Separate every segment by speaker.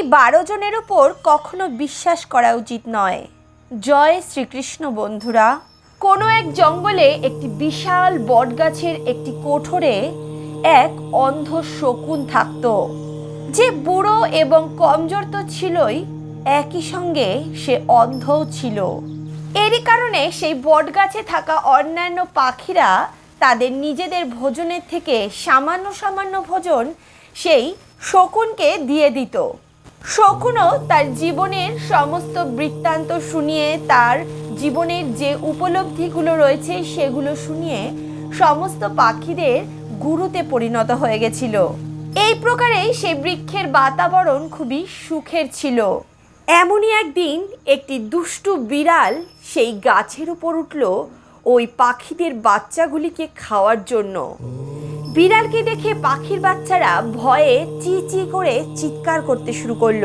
Speaker 1: এই বারো জনের উপর কখনো বিশ্বাস করা উচিত নয়। জয় শ্রীকৃষ্ণ বন্ধুরা, কোনো এক জঙ্গলে একটি বিশাল বটগাছের একটি কোঠরে এক অন্ধ শকুন থাকতো। যে বুড়ো এবং কমজোর তো ছিলই, একই সঙ্গে সে অন্ধও ছিল। এরই কারণে সেই বটগাছে থাকা অন্যান্য পাখিরা তাদের নিজেদের ভোজনের থেকে সামান্য সামান্য ভোজন সেই শকুনকে দিয়ে দিত। শকুনও তার জীবনের সমস্ত বৃত্তান্ত শুনিয়ে তার জীবনের যে উপলব্ধিগুলো রয়েছে সেগুলো শুনিয়ে সমস্ত পাখিদের গুরুতে পরিণত হয়ে গেছিল। এই প্রকারেই সেই বৃক্ষের বাতাবরণ খুবই সুখের ছিল। এমনই একদিন একটি দুষ্টু বিড়াল সেই গাছের উপর উঠল ওই পাখিদের বাচ্চাগুলিকে খাওয়ার জন্য। বিড়ালকে দেখে পাখির বাচ্চারা ভয়ে চি চি করে চিৎকার করতে শুরু করল।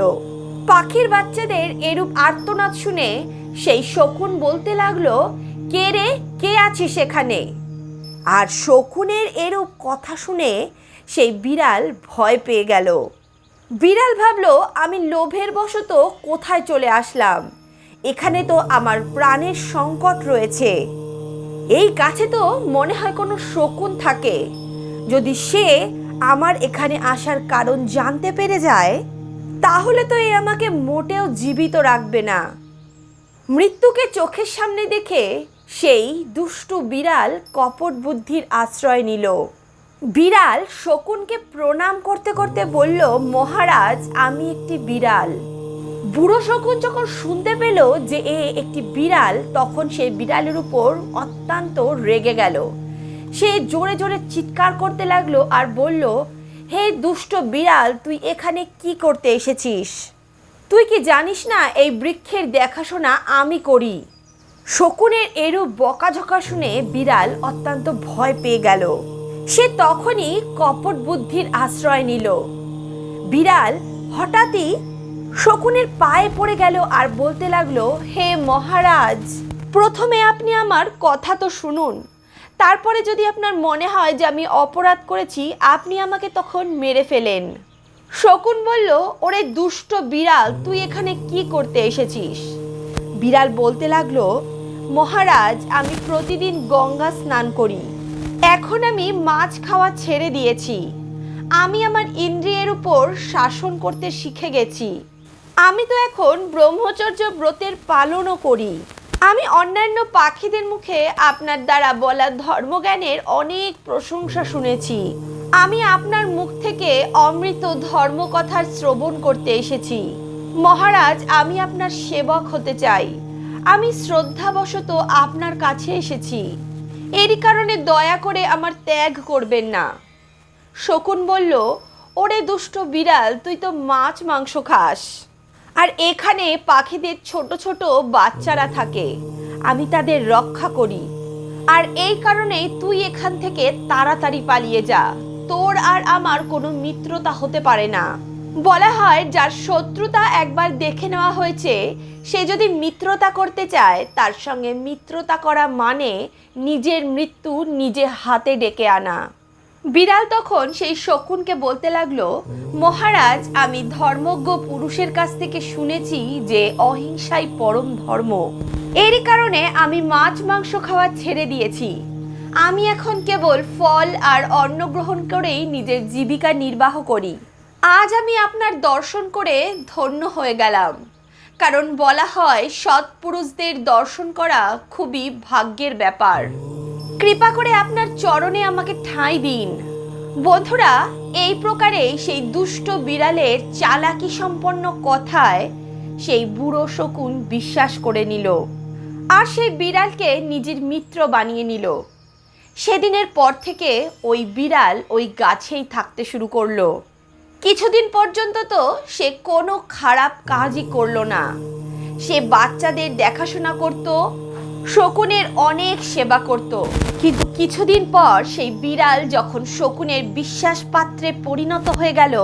Speaker 1: পাখির বাচ্চাদের এরূপ আর্তনাদ শুনে সেই শকুন বলতে লাগল, কে রে? কে আছিস সেখানে আর শকুনের এরূপ কথা শুনে সেই বিড়াল ভয় পেয়ে গেল। বিড়াল ভাবলো, আমি লোভের বশত কোথায় চলে আসলাম? এখানে তো আমার প্রাণের সংকট রয়েছে। এই কাছে তো মনে হয় কোনো শকুন থাকে। যদি সে আমার এখানে আসার কারণ জানতে পেরে যায়, তাহলে তো এ আমাকে মোটেও জীবিত রাখবে না। মৃত্যুকে চোখের সামনে দেখে সেই দুষ্টু বিড়াল কপট বুদ্ধির আশ্রয় নিল। বিড়াল শকুনকে প্রণাম করতে করতে বলল, মহারাজ, আমি একটি বিড়াল। বুড়ো শকুন যখন শুনতে পেল যে এ একটি বিড়াল, তখন সেই বিড়ালের উপর অত্যন্ত রেগে গেল। সে জোরে জোরে চিৎকার করতে লাগল আর বলল, হে দুষ্ট বিড়াল, তুই এখানে কি করতে এসেছিস? তুই কি জানিস না এই বৃক্ষের দেখাশোনা আমি করি? শকুনের এরূপ বকাঝকা শুনে বিড়াল অত্যন্ত ভয় পেয়ে গেল। সে তখনই কপট বুদ্ধির আশ্রয় নিল। বিড়াল হঠাৎই শকুনের পায়ে পড়ে গেল আর বলতে লাগল, হে মহারাজ, প্রথমে আপনি আমার কথা তো শুনুন। তারপরে যদি আপনার মনে হয় যে আমি অপরাধ করেছি, আপনি আমাকে তখন মেরে ফেলেন। শকুন বলল, ওরে দুষ্ট বিড়াল, তুই এখানে কি করতে এসেছিস? বিড়াল বলতে লাগল, মহারাজ, আমি প্রতিদিন গঙ্গা স্নান করি। এখন আমি মাছ খাওয়া ছেড়ে দিয়েছি। আমি আমার ইন্দ্রিয়ের উপর শাসন করতে শিখে গেছি। আমি তো এখন ব্রহ্মচর্য ব্রতের পালনও করি। আমি অন্যান্য পাখিদের মুখে আপনার দ্বারা বলা ধর্মজ্ঞানের অনেক প্রশংসা শুনেছি। আমি আপনার মুখ থেকে অমৃত ধর্মকথার শ্রবণ করতে এসেছি। মহারাজ, আমি আপনার সেবক হতে চাই। আমি শ্রদ্ধাবশত আপনার কাছে এসেছি। এরই কারণে দয়া করে আমার ত্যাগ করবেন না। শকুন বলল, ওরে দুষ্ট বিড়াল, তুই তো মাছ মাংস খাস। আর এখানে পাখিদের ছোট ছোট বাচ্চারা থাকে। আমি তাদের রক্ষা করি। আর এই কারণে তুই এখান থেকে তাড়াতাড়ি পালিয়ে যা। তোর আর আমার কোনো মিত্রতা হতে পারে না। বলা হয়, যার শত্রুতা একবার দেখে নেওয়া হয়েছে, সে যদি মিত্রতা করতে চায়, তার সঙ্গে মিত্রতা করা মানে নিজের মৃত্যু নিজে হাতে ডেকে আনা। বিড়াল তখন সেই শকুনকে বলতে লাগল, মহারাজ, আমি ধর্মজ্ঞ পুরুষের কাছ থেকে শুনেছি যে অহিংসাই পরম ধর্ম। এরই কারণে আমি মাছ, মাংস খাওয়া ছেড়ে দিয়েছি। আমি এখন কেবল ফল আর অন্ন গ্রহণ করেই নিজের জীবিকা নির্বাহ করি। আজ আমি আপনার দর্শন করে ধন্য হয়ে গেলাম। কারণ বলা হয় সৎ পুরুষদের দর্শন করা খুবই ভাগ্যের ব্যাপার। কৃপা করে আপনার চরণে আমাকে ঠাঁই দিন। বন্ধুরা, এই প্রকারে সেই দুষ্ট বিড়ালের চালাকি সম্পন্ন কথায় সেই বুড়ো শকুন বিশ্বাস করে নিল আর সেই বিড়ালকে নিজের মিত্র বানিয়ে নিল। সেদিনের পর থেকে ওই বিড়াল ওই গাছেই থাকতে শুরু করল। কিছুদিন পর্যন্ত তো সে কোনো খারাপ কাজই করল না। সে বাচ্চাদের দেখাশোনা করত শকুনের অনেক সেবা করত। কিন্তু কিছুদিন পর সেই বিড়াল যখন শকুনের বিশ্বাস পাত্রে পরিণত হয়ে গেল,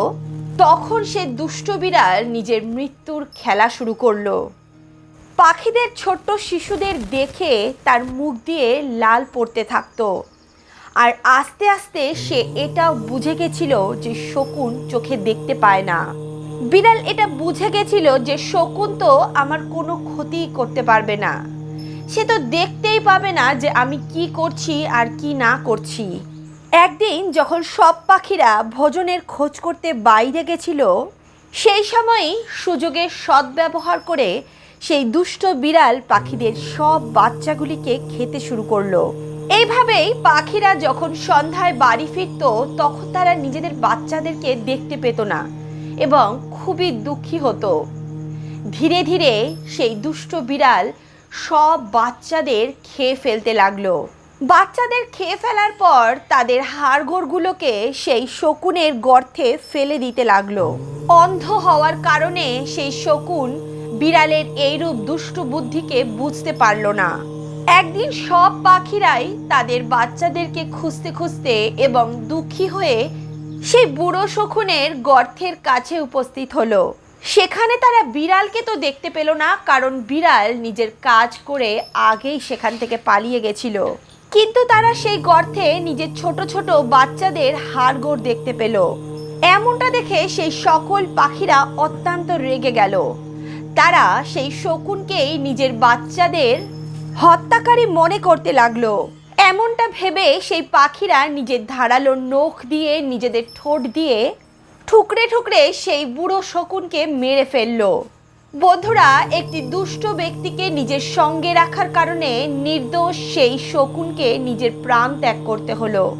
Speaker 1: তখন সে দুষ্ট বিড়াল নিজের মৃত্যুর খেলা শুরু করল। পাখিদের ছোট্ট শিশুদের দেখে তার মুখ দিয়ে লাল পড়তে থাকতো। আর আস্তে আস্তে সে এটাও বুঝে গেছিল যে শকুন চোখে দেখতে পায় না। বিড়াল এটা বুঝে গেছিল যে শকুন তো আমার কোনো ক্ষতি করতে পারবে না। সে তো দেখতেই পাবে না যে আমি কি করছি আর কি না করছি। একদিন যখন সব পাখিরা ভোজনের খোঁজ করতে বাইরে গেছিল, সেই সময়ই সুযোগের সদ্ব্যবহার করে সেই দুষ্ট বিড়াল পাখিদের সব বাচ্চাগুলিকে খেতে শুরু করল। এইভাবেই পাখিরা যখন সন্ধ্যায় বাড়ি ফিরতো, তখন তারা নিজেদের বাচ্চাদেরকে দেখতে পেত না এবং খুবই দুঃখী হতো। ধীরে ধীরে সেই দুষ্ট বিড়াল সব বাচ্চাদের খেয়ে ফেলতে লাগল। বাচ্চাদের খেয়ে ফেলার পর তাদের হাড়গোড়গুলোকে সেই শকুনের গর্তে ফেলে দিতে লাগল। অন্ধ হওয়ার কারণে সেই শকুন বিড়ালের এইরূপ দুষ্ট বুদ্ধিকে বুঝতে পারল না। একদিন সব পাখিরাই তাদের বাচ্চাদেরকে খুঁজতে খুঁজতে এবং দুঃখী হয়ে সেই বুড়ো শকুনের গর্তের কাছে উপস্থিত হলো। সেখানে তারা বিড়ালকে তো দেখতে পেল না, কারণ বিড়াল নিজের কাজ করে আগেই সেখান থেকে পালিয়ে গেছিল। কিন্তু তারা সেই গর্তে নিজের ছোট ছোট বাচ্চাদের হাড়গোড় দেখতে পেল। এমনটা দেখে সেই সকল পাখিরা অত্যন্ত রেগে গেল। তারা সেই শকুনকেই নিজের বাচ্চাদের হত্যাকারী মনে করতে লাগল। এমনটা ভেবে সেই পাখিরা নিজের ধারালো নখ দিয়ে, নিজেদের ঠোঁট দিয়ে ঠুকরে ঠুকরে সেই বুড়ো শকুনকে মেরে ফেলল। বন্ধুরা, একটি দুষ্ট ব্যক্তিকে নিজের সঙ্গে রাখার কারণে নির্দোষ সেই শকুনকে নিজের প্রাণ ত্যাগ করতে হলো।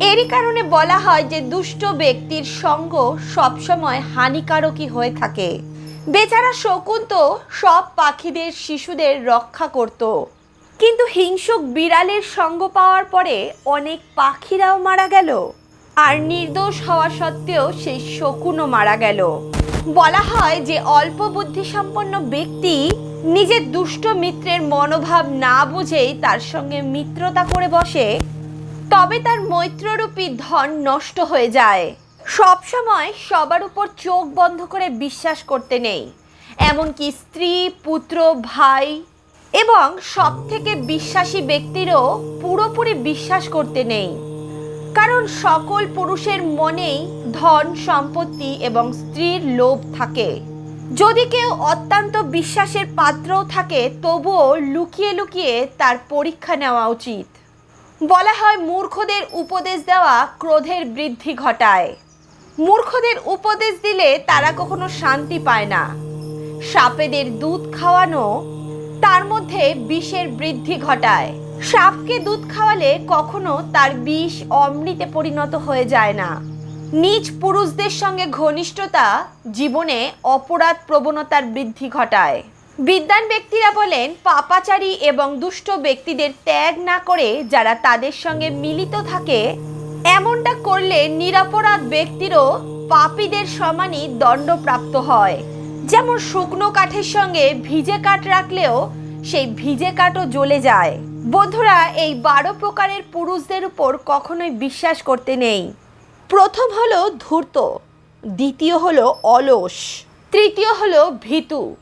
Speaker 1: এরই কারণে বলা হয় যে দুষ্ট ব্যক্তির সঙ্গ সবসময় হানিকারকই হয়ে থাকে। বেচারা শকুন তো সব পাখিদের, শিশুদের রক্ষা করত। কিন্তু হিংসুক বিড়ালের সঙ্গ পাওয়ার পরে অনেক পাখিরাও মারা গেল। আর নির্দোষ হওয়া সত্ত্বেও সেই শকুনও মারা গেল। বলা হয় যে অল্প বুদ্ধি সম্পন্ন ব্যক্তি নিজের দুষ্ট মিত্রের মনোভাব না বুঝেই তার সঙ্গে মিত্রতা করে বসে, তবে তার মৈত্ররূপী ধন নষ্ট হয়ে যায়। সব সময় সবার উপর চোখ বন্ধ করে বিশ্বাস করতে নেই। এমনকি স্ত্রী, পুত্র, ভাই এবং সব থেকে বিশ্বাসী ব্যক্তিরও পুরোপুরি বিশ্বাস করতে নেই। কারণ সকল পুরুষের মনেই ধন, সম্পত্তি এবং স্ত্রীর লোভ থাকে। যদি কেউ অত্যন্ত বিশ্বাসের পাত্রও থাকে, তবুও লুকিয়ে লুকিয়ে তার পরীক্ষা নেওয়া উচিত। বলা হয় মূর্খদের উপদেশ দেওয়া ক্রোধের বৃদ্ধি ঘটায়। মূর্খদের উপদেশ দিলে তারা কখনো শান্তি পায় না। সাপেদের দুধ খাওয়ানো তার মধ্যে বিষের বৃদ্ধি ঘটায়। সাপকে দুধ খাওয়ালে কখনো তার বিষ অমৃতে পরিণত হয়ে যায় না। নিজ পুরুষদের সঙ্গে ঘনিষ্ঠতা জীবনে অপরাধ প্রবণতার বৃদ্ধি ঘটায়। বিদ্যান ব্যক্তিরা বলেন, পাপাচারী এবং দুষ্ট ব্যক্তিদের ত্যাগ না করে যারা তাদের সঙ্গে মিলিত থাকে, এমনটা করলে নিরাপরাধ ব্যক্তিরও পাপীদের সমানই দণ্ডপ্রাপ্ত হয়। যেমন শুকনো কাঠের সঙ্গে ভিজে কাঠ রাখলেও সেই ভিজে কাঠও জ্বলে যায়। বন্ধুরা, এই বারো প্রকারের পুরুষদের উপর কখনোই বিশ্বাস করতে নেই। প্রথম হলো ধূর্ত, দ্বিতীয় হলো অলস, তৃতীয় হলো ভীতু,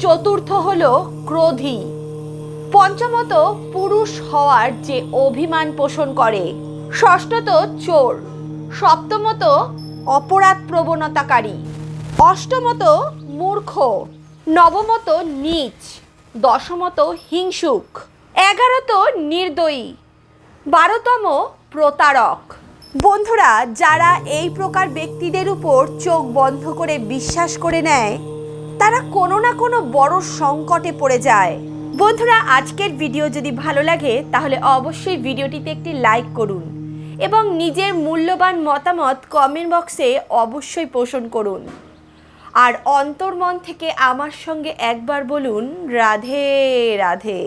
Speaker 1: চতুর্থ হলো ক্রোধী। পঞ্চমত, পুরুষ হওয়ার যে অভিমান পোষণ করে। ষষ্ঠত, চোর। সপ্তমত, অপরাধ প্রবণতাকারী। অষ্টমত, মূর্খ। নবমত, নীচ। দশমত, হিংসুক। এগারোত নির্দয়ী, বারোতম প্রতারক। বন্ধুরা, যারা এই প্রকার ব্যক্তিদের উপর চোখ বন্ধ করে বিশ্বাস করে নেয়, তারা কোনো না কোনো বড় সংকটে পড়ে যায়। বন্ধুরা, আজকের ভিডিও যদি ভালো লাগে, তাহলে অবশ্যই ভিডিওটিতে একটি লাইক করুন এবং নিজের মূল্যবান মতামত কমেন্ট বক্সে অবশ্যই পোষণ করুন। আর অন্তর্মন থেকে আমার সঙ্গে একবার বলুন, রাধে রাধে।